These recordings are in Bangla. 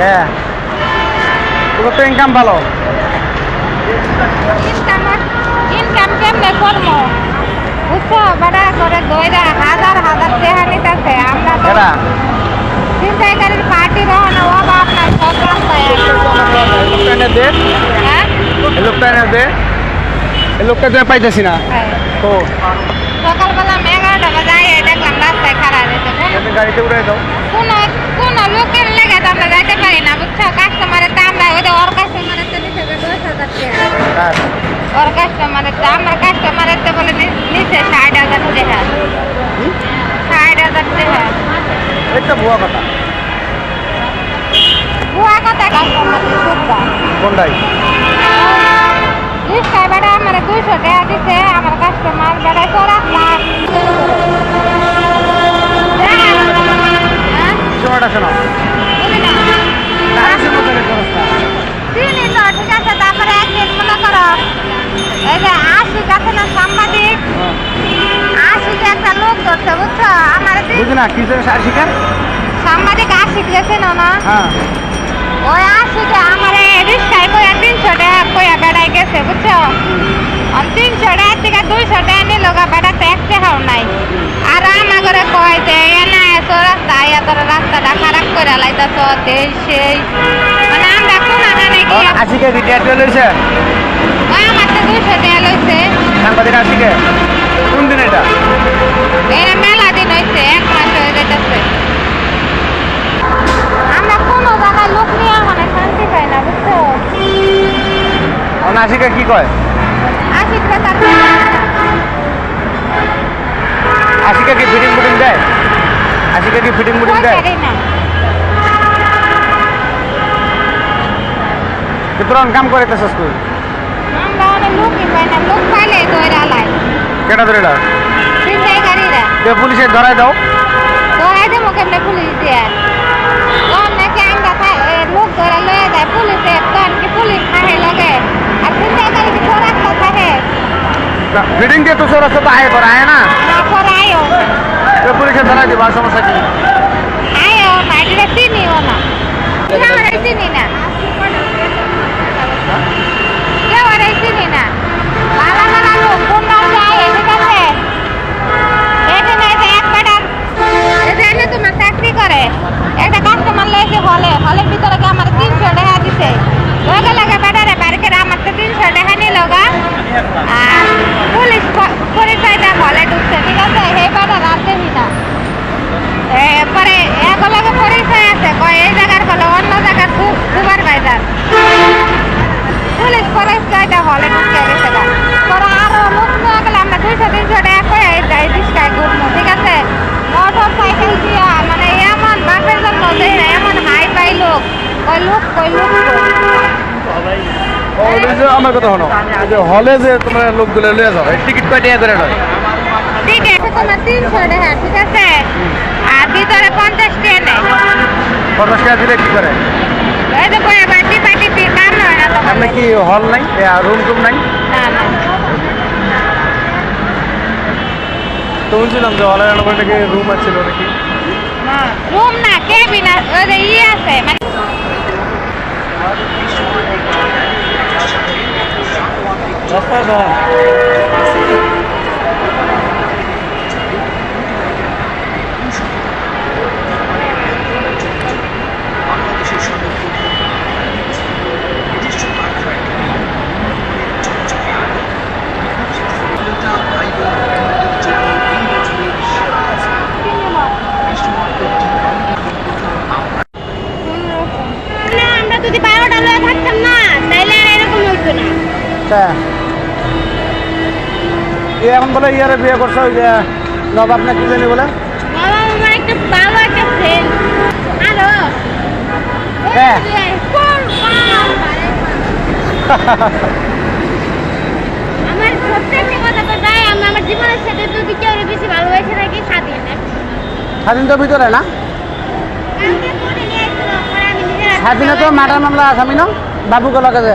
হ্যাঁ। তোর তো ইনকাম ভালো। ইনকাম ইনকাম কেমনে করব? বুঝছ বেড়া করে দইরা হাজার হাজার টাকা নিতেছে আমরা তো এরা চিন্তাইকারীর পার্টি রহ না ও বাপ নাই সব রাস্তায় লোকটা দে। হ্যাঁ? লোকটা দে। লোকটা তো পাইতেছি না। হ্যাঁ। তো সকালবেলা আমি এগারোটা বাজে আইয়া দেখলাম রাস্তায় খারাপ হয়েছে তুমি গাড়িতে উঠে দাও কোন কোন লোকের লেগে আমরা যাইতে পারি না বুঝছ কাস্টমারের দাম দেয় যে ওর কাস্টমারের তো নিচে দশ হাজার টাকা হ্যাঁ ওর কাস্টমারের তো আমার কাস্টমারের তো বলে নিচে ষাট হাজার টাকা ষাট হাজার টাকা একটা ভুয়া কথা ভুয়া কথা কাস্টমার কোনটাই রিক্সায় আমার দুইশো টাকা দিছে আমার কাস্টমার বেড়ায় তো রাখলাম হ্যাঁ সময়টা শোনো বুঝলি না টাইসের মতো রেখে রাস্তা। চিনি তো ঠিক আছে তারপরে একদিন মনে করো এই যে আশিক আছে না সাংবাদিক আশিকে একটা লোক ধরছে বুঝছ আমার দিন- বুঝি না কিসের আশিকা সাংবাদিক আশিক গেছে না না? হ্যাঁ। ওই আশিকে আমার রিক্সায় কইয়া তিনশো টাকা কইয়া বেড়াই গেছে বুঝছ? আর তিনশো টাকা থেকে দুইশো টাকা নিল গা বেড়াতে এক টাকাও নাই। আর আমার ঘরে কয় যে এ না এত রাস্তা আইয়া তোর রাস্তাটা খারাপ করে লাইতাছ এই সেই। মানে আমরা কোন আনানে গিয়া আশিকা রিটায়ার লইছে? ওই আমার তো দুইশো টাকা লইছে। সাংবাদিক আশিকে? কোন দিন এটা এরা মেলা দিন হয়েছে এক মাস হয়ে যেতেছে আমরা কোনো জায়গায় লোক নিয়ে মানে শান্তি পাই না বুঝছ অন আশিকা কি কয় আশিক টাকা আশিকা কি ফিটিং ফুটিং দেয়? আশিকা কি ফিটিং ফুটিং দেয়? তোর কাম করে তো স্কুল কেটা ধরে দাও? যে পুলিশে ধরাই দাও। ধরাই দেবো কেমনে পুলিশ দিয়ে তখন নাকি আমরা খাই এ, লোক ধরে লয়ে যায় পুলিশে তখন কি পুলিশ খাহে লগে আর চিন্তাই গাড়ি কি চোরাস্তা থাকে ফিটিং দিয়ে তো সরস্বত তো আয় করে আয় না? না পরে আয়ো তো পুলিশে ধরাই দিবা সমস্যা কি? আয়ো না এটা চিনিও না। না ওরা চিনি না কেউ ওরা চিনি না ভালো ভালো লোক কোনটা যায় ঠিক আছে এটা না এটা এক প্যাটার এটা এনে তোমার চাকরি করে একটা কাস্টমার লয়েছে হলে হলের ভিতরে কি আমার তিনশো টাকা দিছে লগে লগে ব্যাটারে বাড়ি করে আমার তো তিনশো টাকা নিল গা আর পুলিশ প- পরিচয়টা হলে ঢুকছে ঠিক আছে এই ব্যাটার আর দেখি না এরপরে একলগে পরিচয় আছে কয় এই জায়গার বলে অন্য জায়গার সুপারভাইজার পুলিশ পরিচয়টা হলে ঢুকে গেছে গা। পরে আরও লোক নিয়ে গেলে আমরা দুইশো তিনশো টাকা করে যাই রিক্সায় ঘুরবো ঠিক আছে? মোটর সাইকেল দিয়া মানে এমন বাপের জন্য দেয় না, এমন হাই ফাই লোক ওই লোক ওই লোক আমার কথা শোনো যে হলে যে তোমরা লোকগুলো লিয়ে যাও টিকিট কয় টাকা করে নয় ঠিক আছে তোমার তিনশো টাকা ঠিক আছে? আর ভিতরে পঞ্চাশ টাকা পঞ্চাশ টাকা দিলে কি করে? এই তো কয়ে বাটি পাটি পি কাম হয় আপনি কি হল নাই? রুম টুম নাই? তো বলছিলাম যে হলের আনুমানিক নাকি রুম আছে নাকি? রুম না কেবিন আছে ইয়ে আছে মানে রাস্তায় দাঁড়ান না আমরা যদি বারোটা লয়ে থাকতাম না তাইলে আর এরকম হইতো না হ্যাঁ এখন বলে ইয়ারে বিয়ে করছে ওই যে নবাব না কি জানি বলে। বাবা আমার একটা ভালো একটা ফ্রেন্ড হ্যালো হ্যাঁ। আমার সত্যি কথা তো তাই আমি আমার জীবনের সাথে তো কেউ বেশি ভালোবাসে নাকি স্বাধীন। স্বাধীন ভিতরে না? কালকে ফোনে নিয়ে আসছিল পরে আমি নিজের হাতে স্বাধীনে তো মার্ডার মামলা আসামি ন? বাবুকে লগে যে।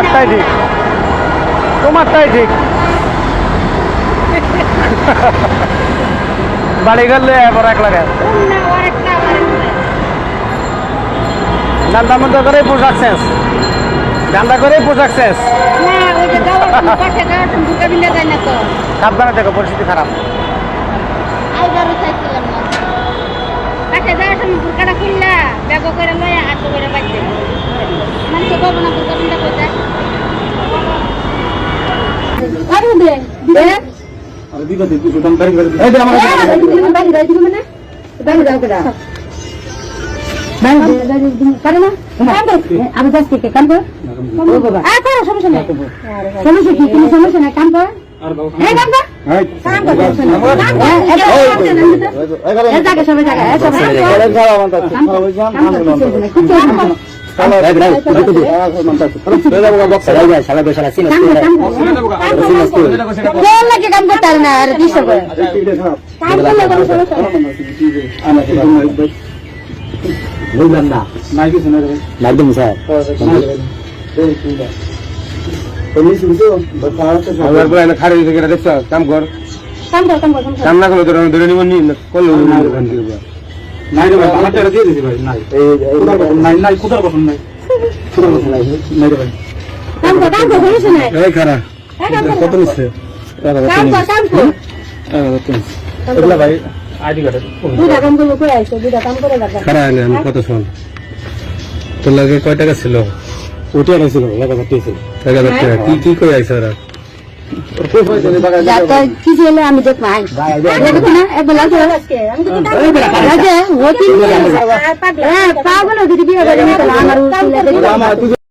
তোমারটাই ঠিক। তোমারটাই ঠিক। বাড়ি গেলে এবার এক লাগে ডান্ডা মধ্যে করে পোশাক শেষ। ডান্ডা করে পোশাক শেষ। সাবধানে দেখো পরিস্থিতি খারাপ। পাশে যাওয়ার সময় বুরকাটা খুললা ব্যাগ করে লয়ে হাত করে মানুষ পাবো না বুরকা কোথায় সমস্যা নাই সমস্যা কি সমস্যা নাই কাম কর হবে না, কিছু হবে না। কাম পারে খাড়ি থেকে দেখছ কাম কর। কাম কর কাম কর কাম না করলে ধরে ধরে নিব নি করলে নাই রে ভাই আমারটা দিয়ে দিছি ভাই নাই। নাই নাই কোথার পছন্দ নাই। কোথার পছন্দ নাই নাই রে ভাই। কাম কর কাম কর সমস্যা নাই এই খারা হ্যাঁ, কত নিচ্ছে? কাম কর কাম কর। এগুলা ভাই আইডি কার্ড দুইটা কাম করব করে আইসো? দুইটা কাম করে লাগবে খারা আমি কত শোন? তোর লাগে কয় টাকা ছিল? উঠে গেছিল এক হাজার টিয়েছিল এক হাজার টাকা কি কি করে আইছে ওরা? আমি দেখ ভাই দেখো না একবার লাগছে আমি তো লাগছে হতি হ্যাঁ পাগল